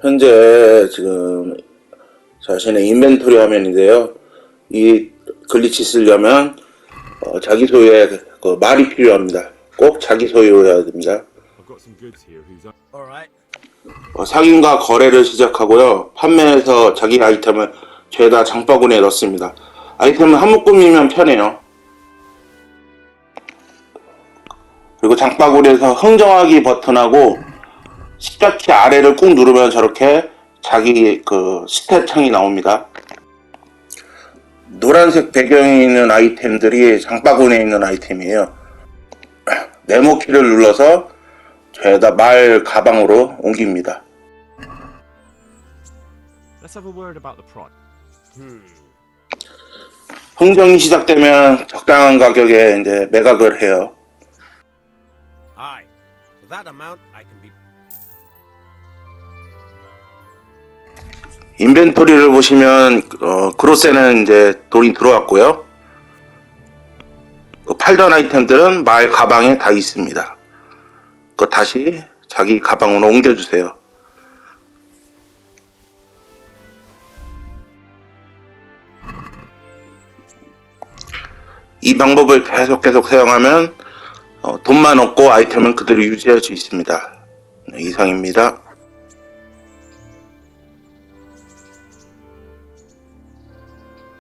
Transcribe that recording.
현재 지금 자신의 인벤토리 화면인데요. 이 글리치 쓰려면 어, 자기 소유의 그 말이 필요합니다. 꼭 자기 소유해야 됩니다. 어, 상인과 거래를 시작하고요. 판매해서 자기 아이템을 죄다 장바구니에 넣습니다. 아이템은 한 묶음이면 편해요. 그리고 장바구니에서 흥정하기 버튼하고 십자키 아래를 꾹 누르면 저렇게 자기 그 스탯 창이 나옵니다. 노란색 배경에 있는 아이템들이 장바구니에 있는 아이템이에요. 네모 키를 눌러서 죄다 말 가방으로 옮깁니다. Let's have a word about the price. 흥정이 시작되면 적당한 가격에 이제 매각을 해요. 인벤토리를 보시면 어, 그로세는 이제 돈이 들어왔고요. 그 팔던 아이템들은 말 가방에 다 있습니다. 그 다시 자기 가방으로 옮겨주세요. 이 방법을 계속 계속 사용하면 어, 돈만 얻고 아이템은 그대로 유지할 수 있습니다. 네, 이상입니다.